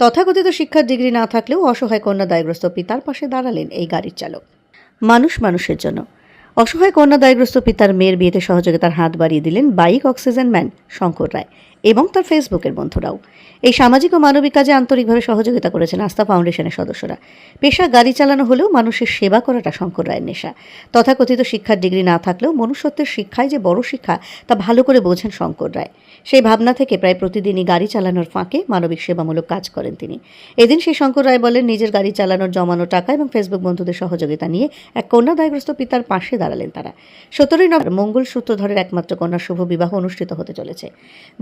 তথাকথিত শিক্ষার ডিগ্রি না থাকলেও অসহায় কন্যা দায়গ্রস্ত পিতার পাশে দাঁড়ালেন এই গাড়ির চালক। মানুষ মানুষের জন্য। অসহায় কন্যা দায়গ্রস্ত পিতার মেয়ের বিয়েতে সহযোগিতার হাত বাড়িয়ে দিলেন bike oxygen man Shankar Roy. এবং তার ফেসবুকের বন্ধুরাও। এই সামাজিক ও মানবিক কাজে আন্তরিকভাবে সহযোগিতা করেছেন আস্থা ফাউন্ডেশনের সদস্যরা। পেশা গাড়ি চালানো হলেও মানুষের সেবা করাটা শঙ্কর রায়ের নেশা। তথাকথিত শিক্ষার ডিগ্রি না থাকলেও মনুষ্যত্বের শিক্ষায় যে বড় শিক্ষা, তা ভালো করে বোঝেন শঙ্কর রায়। সেই ভাবনা থেকে প্রায় প্রতিদিনই গাড়ি চালানোর ফাঁকে মানবিক সেবামূলক কাজ করেন তিনি। এদিন সেই শঙ্কর রায় বলেন, নিজের গাড়ি চালানোর জমানো টাকা এবং ফেসবুক বন্ধুদের সহযোগিতা নিয়ে এক কন্যা দায়গ্রস্ত পিতার পাশে দাঁড়ালেন তারা। সতেরোই নভেম্বর মঙ্গল সূত্র সূত্রধরের একমাত্র কন্যার শুভ বিবাহ অনুষ্ঠিত হতে চলেছে।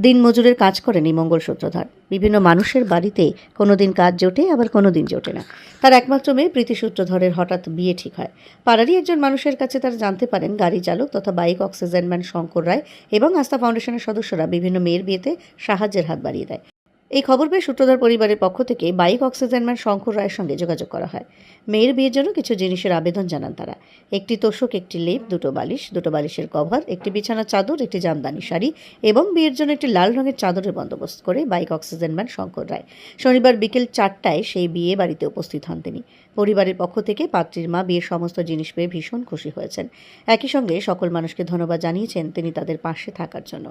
দিন মজুরের কাজ করেন এই মঙ্গল সূত্রধর। বিভিন্ন মানুষের বাড়িতে কোনোদিন কাজ জোটে, আবার কোনোদিন জোটে না। তার একমাত্র মেয়ে প্রীতি সূত্রধরের হঠাৎ বিয়ে ঠিক হয়। পাড়ারই একজন মানুষের কাছে তারা জানতে পারেন, গাড়ি চালক তথা bike oxygen man Shankar Roy এবং আস্থা ফাউন্ডেশনের সদস্যরা বিভিন্ন মেয়ের বিয়েতে সাহায্যের হাত বাড়িয়ে দেয়। এই খবর পেয়ে সূত্রধর পরিবারের পক্ষ থেকে বাইক অক্সিজেন ম্যান শঙ্কর রায়ের সঙ্গে যোগাযোগ করা হয়। মেয়ের বিয়ের জন্য কিছু জিনিসের আবেদন জানান তারা। একটি তোষক, একটি লেপ, দুটো বালিশ, দুটো বালিশের কভার, একটি বিছানা চাদর, একটি জামদানি শাড়ি এবং বিয়ের জন্য একটি লাল রঙের চাদরের বন্দোবস্ত করে bike oxygen man Shankar Roy. শনিবার বিকেল চারটায় সেই বিয়ে বাড়িতে উপস্থিত হন তিনি। পরিবারের পক্ষ থেকে পাত্রীর মা বিয়ের সমস্ত জিনিস পেয়ে ভীষণ খুশি হয়েছেন। একই সঙ্গে সকল মানুষকে ধন্যবাদ জানিয়েছেন তিনি তাদের পাশে থাকার জন্য।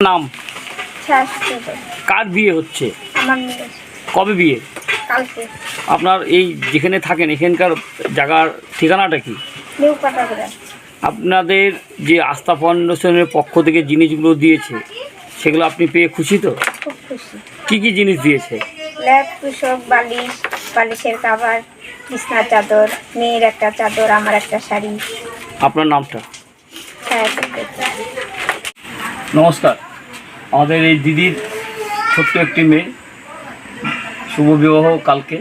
নাম? কার বিয়ে হচ্ছে? কবে বিয়ে? আপনার এই যেখানে থাকেন এখানকার জায়গার ঠিকানাটা কি? আপনাদের যে আস্থা ফাউন্ডেশনের পক্ষ থেকে জিনিসগুলো দিয়েছে সেগুলো আপনি পেয়ে খুশি তো? কি কি জিনিস দিয়েছে? বালিশ বালিশের চাদর মেয়ের একটা চাদর আমার একটা শাড়ি। আপনার নামটা? ছায়া নমস্কার। আমাদের এই দিদির ছোট্ট একটি মেয়ে, শুভ বিবাহ কালকে।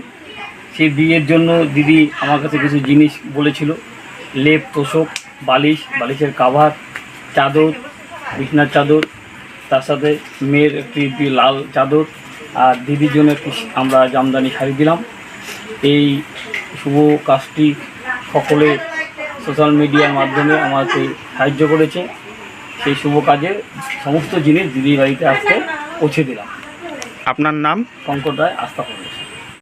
সেই বিয়ের জন্য দিদি আমার কাছে কিছু জিনিস বলেছিল। লেপ, তোষক, বালিশ, বালিশের কাভার, চাদর, বিছনার চাদর, তার সাথে মেয়ের একটি লাল চাদর আর দিদির জন্য একটি আমরা জামদানি শাড়ি দিলাম। এই শুভ কাজটি সকলে সোশ্যাল মিডিয়ার মাধ্যমে আমাকে সাহায্য করেছে। সেই শুভ কাজে সমস্ত জিনিস দিদির বাড়িতে আসতে পৌঁছে দিলাম। আপনার নাম? শঙ্কর রায় আস্থা ফাউন্ডেশন